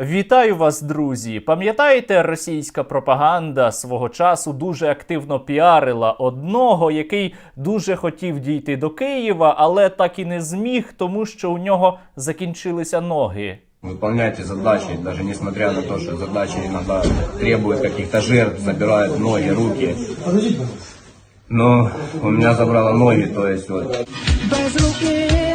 Вітаю вас, друзі! Пам'ятаєте, російська пропаганда свого часу дуже активно піарила одного, який дуже хотів дійти до Києва, але так і не зміг, тому що у нього закінчилися ноги. Выполняйте задачи, даже несмотря на то, что задачи иногда требуют каких-то жертв, забирают ноги, руки. Но у меня забрало ноги, то есть вот без руки,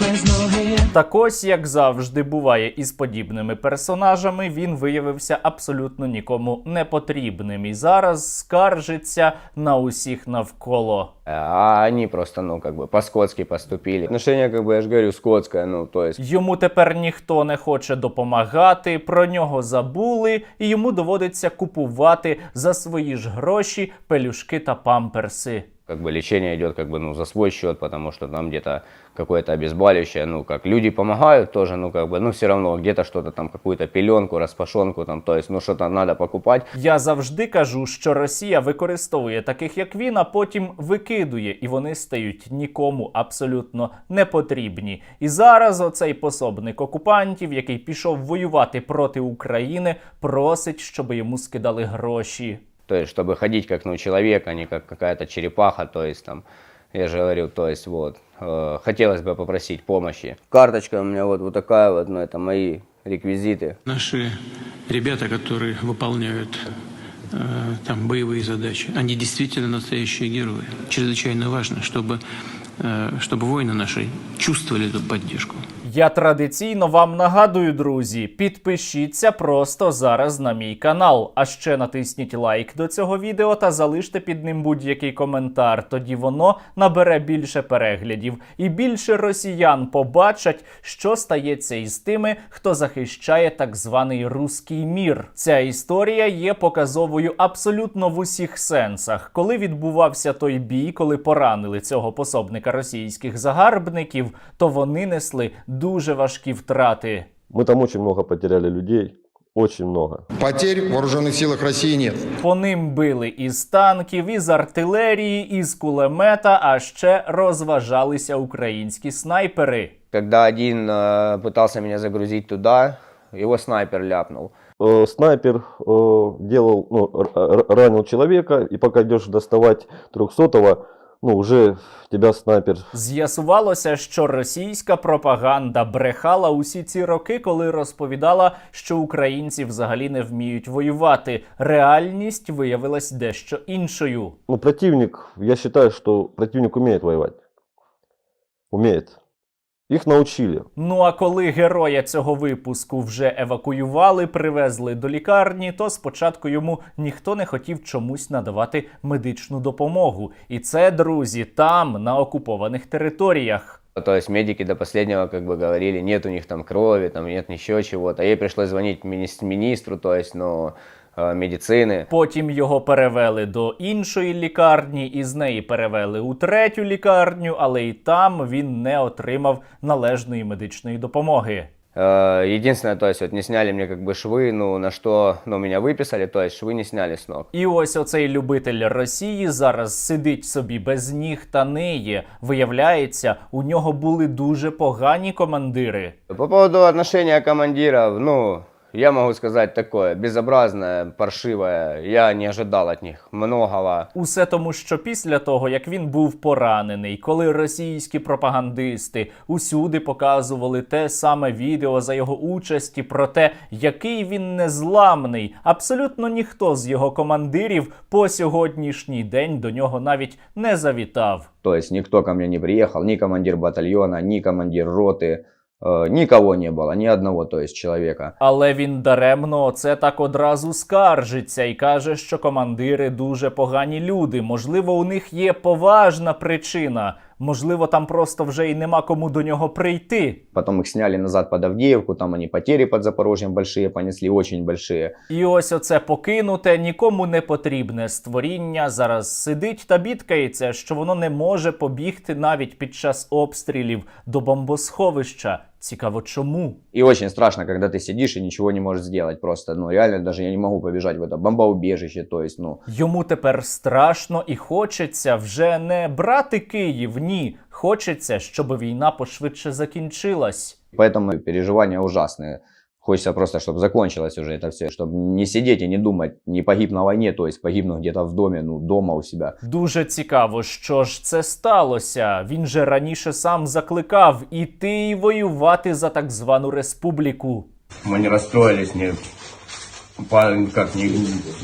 без ноги. Так ось, як завжди буває із подібними персонажами, він виявився абсолютно нікому не потрібним і зараз скаржиться на усіх навколо. А они просто, ну, как бы, по-скотски поступили. Отношение, как бы, я же говорю, скотское, ну, то есть... Йому тепер ніхто не хоче допомагати, про нього забули, і йому доводиться купувати за свої ж гроші пелюшки та памперси Как бы лечение идет как бы ну за свой счет, потому что там где-то какое-то обезболивающее, ну как люди помогают тоже, ну как бы, ну все равно где-то что-то там какую-то пеленку, распашонку там, то есть ну что-то надо покупать. Я завжди кажу, що Росія використовує таких як він, а потім викидує, і вони стають нікому абсолютно не потрібні. І зараз оцей пособник окупантів, який пішов воювати проти України, просить, щоб йому скидали гроші. То есть чтобы ходить как ну человек, а не как какая-то черепаха, то есть там, я же говорю, то есть вот, э, хотелось бы попросить помощи. Карточка у меня вот, вот такая вот, ну это мои реквизиты. Наши ребята, которые выполняют э, там боевые задачи, они действительно настоящие герои. Чрезвычайно важно, чтобы, чтобы воины наши чувствовали эту поддержку. Я традиційно вам нагадую, друзі, підпишіться просто зараз на мій канал. А ще натисніть лайк до цього відео та залиште під ним будь-який коментар. Тоді воно набере більше переглядів, і більше росіян побачать, що стається із тими, хто захищає так званий руський мір. Ця історія є показовою абсолютно в усіх сенсах. Коли відбувався той бій, коли поранили цього пособника російських загарбників, то вони несли дуже важкі втрати. Мы там очень много потеряли людей, очень много. Потерь в вооруженных силах России нет. По ним били із танків, із артилерії, із кулемета, а ще розважалися українські снайпери. Когда один э, пытался меня загрузить туда, его снайпер ляпнул. Э, Снайпер э, делал, ну, р- р- ранил человека, и пока идешь доставать трехсотого, ну, вже тебе снайпер З'ясувалося, що російська пропаганда брехала усі ці роки, коли розповідала, що українці взагалі не вміють воювати. Реальність виявилась дещо іншою. Ну, противник, я вважаю, що противник вміє воювати. Умеет. Их научили. Ну а коли героя цього випуску вже евакуювали, привезли до лікарні, то спочатку йому ніхто не хотів чомусь надавати медичну допомогу. І це, друзі, там, на окупованих територіях. То есть медики до последнего как бы говорили, нет у них там крови, там нет еще чего-то. Ей пришлось звонить мини- министру, то есть, ну, э, медицины. Потім його перевели до іншої лікарні, і з неї перевели у третю лікарню, але і там він не отримав належної медичної допомоги. Э, Единственное, то есть, вот не сняли мне как бы швы, ну, на что, ну, меня выписали, то есть швы не сняли с ног. І ось оцей любитель Росії зараз сидить собі без ніг та ниє. Виявляється, у нього були дуже погані командири. По поводу отношения командиров, ну, я могу сказать такое, безобразное, паршивое, я не ожидал от них многого. Усе тому, що після того, як він був поранений, коли російські пропагандисти усюди показували те саме відео за його участі про те, який він незламний, абсолютно ніхто з його командирів по сьогоднішній день до нього навіть не завітав. То есть никто ко мне не приехал, ни командир батальона, ни командир роты, э, никого не было, ни одного, то есть человека. Але він даремно оце так одразу скаржиться і каже, що командири дуже погані люди. Можливо, у них є поважна причина. Можливо, там просто вже й нема кому до нього прийти. Потом их сняли назад под Авдеевку, там они потери под Запорожьем большие понесли, очень большие. І ось оце покинуте, нікому не потрібне створіння зараз сидить та бідкається, що воно не може побігти навіть під час обстрілів до бомбосховища. Цікаво, чому? И очень страшно, когда ты сидишь и ничего не можешь сделать просто, ну реально даже я не могу побежать в это бомбоубежище, то есть, ну, Йому тепер страшно і хочеться вже не брати Київ, ні. Хочеться, щоб війна пошвидше закінчилась. поэтому переживания ужасные. Хочется просто, чтобы закончилось уже это все, чтобы не сидеть и не думать, не погиб на войне, то есть погибну где-то в доме, ну, дома у себя. Дуже цікаво, що ж це сталося. Він же раніше сам закликав іти і воювати за так звану республіку. Мы не расстроились, не упали, как не,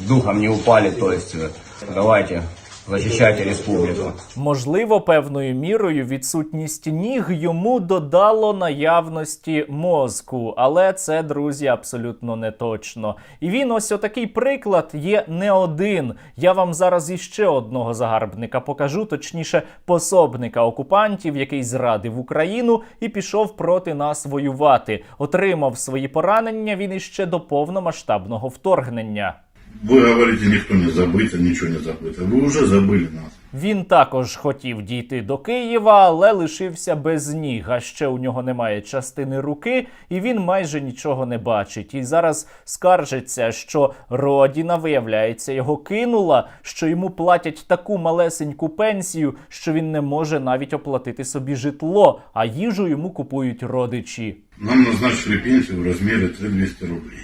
духом не упали, то есть э, давайте, защищайте республику. Можливо, певною мірою відсутність ніг йому додало наявності мозку, але це, друзі, абсолютно не точно. І він ось отакий приклад є не один. Я вам зараз іще одного загарбника покажу, точніше, пособника окупантів, який зрадив Україну і пішов проти нас воювати. Отримав свої поранення він іще до повномасштабного вторгнення. Вы говорите, никто не забыто, ничего не забыто. Вы уже забыли нас. Він також хотів дійти до Києва, але лишився без ніг. А ще у нього немає частини руки, і він майже нічого не бачить. І зараз скаржиться, що родіна, виявляється, його кинула, що йому платять таку малесеньку пенсію, що він не може навіть оплатити собі житло, а їжу йому купують родичі. Нам назначили пенсию в размере 3200 рублей.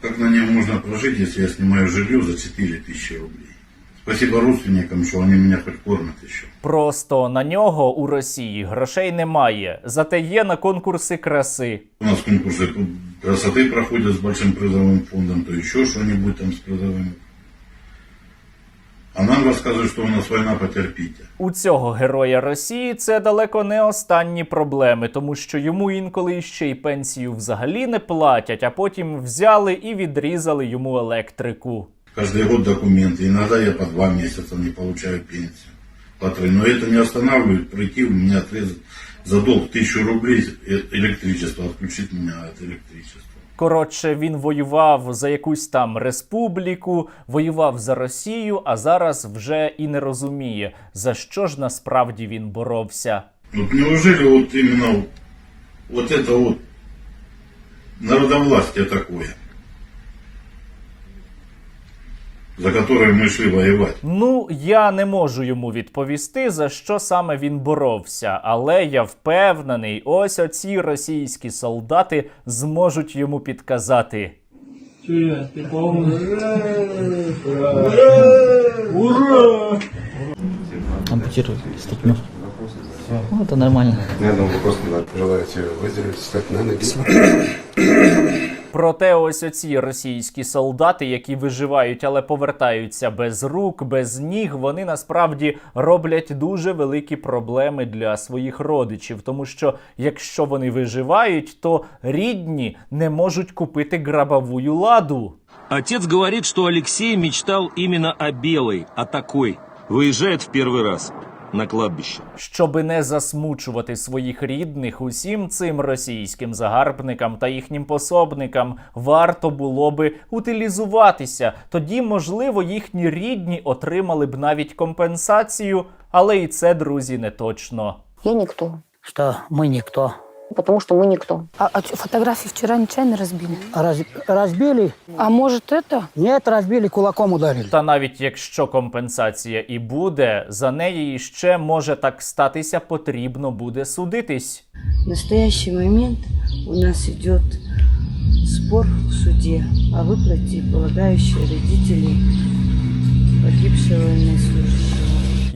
Как на нем можно прожить, если я снимаю жилье за 4000 рублей? Спасибо родственникам, что они меня хоть кормят еще. Просто на нього у Росії грошей немає, зате є на конкурси краси. У нас конкурсы тут красоты проходят с большим призовым фондом, то еще что-нибудь там с призовым. А нам рассказывают, что у нас война, потерпите. У цього героя Росії це далеко не останні проблеми, тому що йому інколи ще й пенсію взагалі не платять, а потім взяли і відрізали йому електрику. Каждый год документы. Иногда я по два месяца не получаю пенсию. По три. Но это не останавливает прийти, у меня отрезать за долг тысячу рублей э- электричество, отключить меня от электричества. Коротше, він воював за якусь там республіку, воював за Росію, а зараз вже і не розуміє, за що ж насправді він боровся. Ну, неужели вот именно вот это вот народовластие такое, за которое мы шли воевать? Ну, я не можу йому відповісти, за що саме він боровся, але я впевнений, ось оці російські солдати зможуть йому підказати. ампутировать ступню. Ну, это нормально. Я думаю, просто желаете выздороветь, встать на ноги. Проте ось оці російські солдати, які виживають, але повертаються без рук, без ніг, вони насправді роблять дуже великі проблеми для своїх родичів. Тому що якщо вони виживають, то рідні не можуть купити грабовую ладу. Отец говорит, что Алексей мечтал именно о белой, о такой. Выезжает в первый раз на кладбище. Щоби не засмучувати своїх рідних, усім цим російським загарбникам та їхнім пособникам варто було би утилізуватися. Тоді, можливо, їхні рідні отримали б навіть компенсацію, але і це, друзі, не точно. Я ніхто. Що ми никто Потому что мы никто. А, а чё, фотографии вчера нечаянно разбили? Раз- разбили? А может это? Нет, разбили, кулаком ударили. Та навіть якщо компенсація і буде, за неї ще може так статися, потрібно буде судитись. В настоящий момент у нас идет спор в суде о выплате, полагающей родителей погибшего военнослужащего.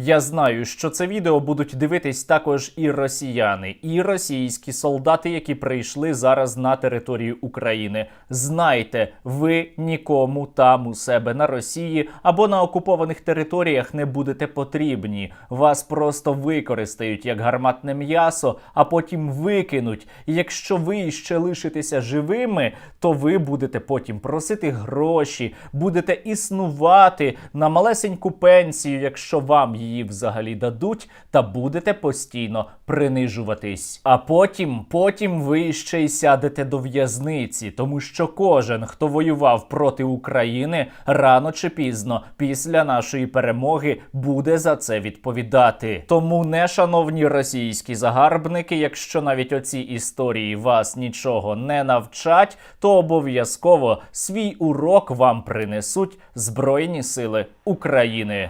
Я знаю, що це відео будуть дивитись також і росіяни, і російські солдати, які прийшли зараз на територію України. Знайте, ви нікому там у себе на Росії або на окупованих територіях не будете потрібні. Вас просто використають як гарматне м'ясо, а потім викинуть. Якщо ви ще лишитеся живими, то ви будете потім просити гроші, будете існувати на малесеньку пенсію, якщо вам її взагалі дадуть, та будете постійно принижуватись. А потім, потім ви ще й сядете до в'язниці, тому що кожен, хто воював проти України, рано чи пізно після нашої перемоги буде за це відповідати. Тому не шановні російські загарбники, якщо навіть оці історії вас нічого не навчать, то обов'язково свій урок вам принесуть Збройні Сили України.